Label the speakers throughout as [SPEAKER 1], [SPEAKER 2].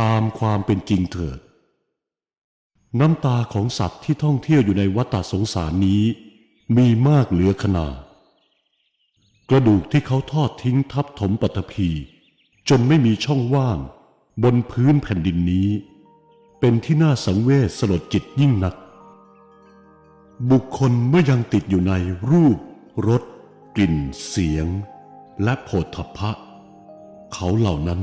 [SPEAKER 1] ตามความเป็นจริงเถิด น้ำตาของสัตว์ที่ท่องเที่ยวอยู่ในวัฏสงสารนี้ มีมากเหลือขนาดกระดูกที่เขาทอดทิ้งทับถมปัตภีจนไม่มีช่องว่างบนพื้นแผ่นดินนี้ เป็นที่น่าสังเวชสลดจิตยิ่งนัก บุคคลเมื่อยังติดอยู่ในรูปรสกลิ่น เสียง และโผฏฐัพพะ เขาเหล่านั้น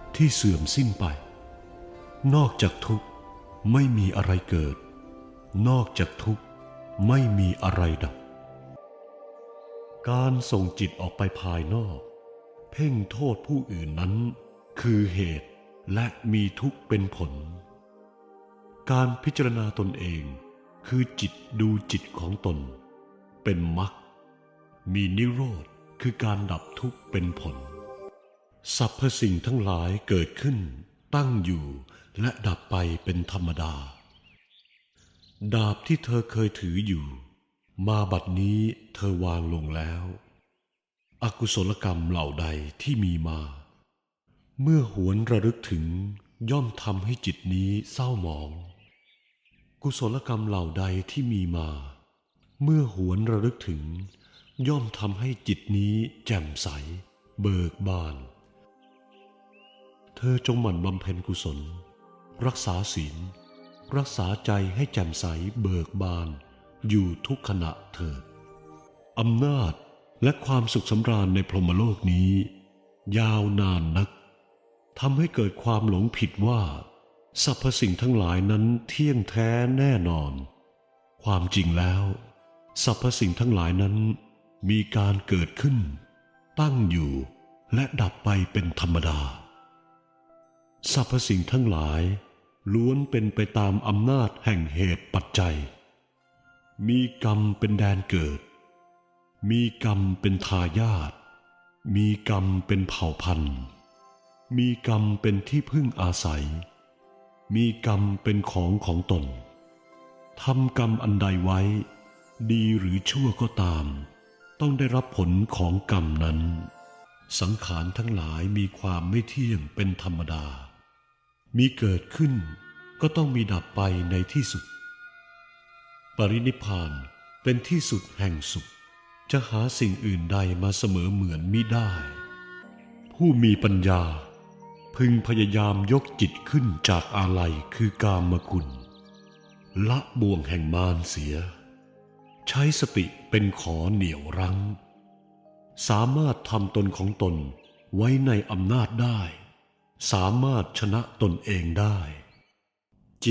[SPEAKER 1] ที่เสื่อมสิ้นไป นอกจากทุกข์ไม่มีอะไรเกิด นอกจากทุกข์ไม่มีอะไรดับ การส่งจิตออกไปภายนอก เพ่งโทษผู้อื่นนั้น คือเหตุและมีทุกข์เป็นผล การพิจารณาตนเองคือจิตดูจิตของตน เป็นมรรคมีนิโรธคือการดับทุกข์เป็นผล สรรพสิ่งทั้งหลายเกิดขึ้น ตั้งอยู่และดับไปเป็นธรรมดา ดาบที่เธอเคยถืออยู่ มาบัดนี้เธอวางลงแล้ว อกุศลกรรมเหล่าใดที่มีมา เมื่อหวนระลึกถึงย่อมทำให้จิตนี้เศร้าหมอง กุศลกรรมเหล่าใดที่มีมา เมื่อหวนระลึกถึง ย่อมทำให้จิตนี้แจ่มใส เบิกบาน เธอจงหมั่นบำเพ็ญกุศล รักษาศีล รักษาใจให้แจ่มใสเบิกบาน อยู่ทุกขณะเถิดอำนาจและความสุขสำราญในพรหมโลกนี้ ยาวนานนักทำให้เกิดความหลงผิดว่าสรรพสิ่งทั้งหลายนั้นเที่ยงแท้แน่นอน ความจริงแล้วสรรพสิ่งทั้งหลายนั้น มีการเกิดขึ้น ตั้งอยู่และดับไปเป็นธรรมดา สรรพสิ่งทั้งหลาย ล้วนเป็นไปตามอำนาจแห่งเหตุปัจจัย มีกรรมเป็นแดนเกิด มีกรรมเป็นทายาทมีกรรมเป็นเผ่าพันธุ์ มีกรรมเป็นที่พึ่งอาศัย มีกรรมเป็นของของตนทำกรรมอันใดไว้ ดีหรือชั่วก็ตาม ต้องได้รับผลของกรรมนั้น สังขารทั้งหลายมีความไม่เที่ยงเป็นธรรมดา มีเกิดขึ้นก็ต้องมีดับไปในที่สุด ปรินิพานเป็นที่สุดแห่งสุข จะหาสิ่งอื่นใดมาเสมอเหมือนมิได้ ผู้มีปัญญา พึงพยายามยกจิตขึ้นจากอาลัยคือกามคุณละบ่วงแห่งมารเสีย ใช้สติเป็นขอเหนี่ยวรั้ง สามารถทำตนของตนไว้ในอำนาจได้ สามารถชนะตนเองได้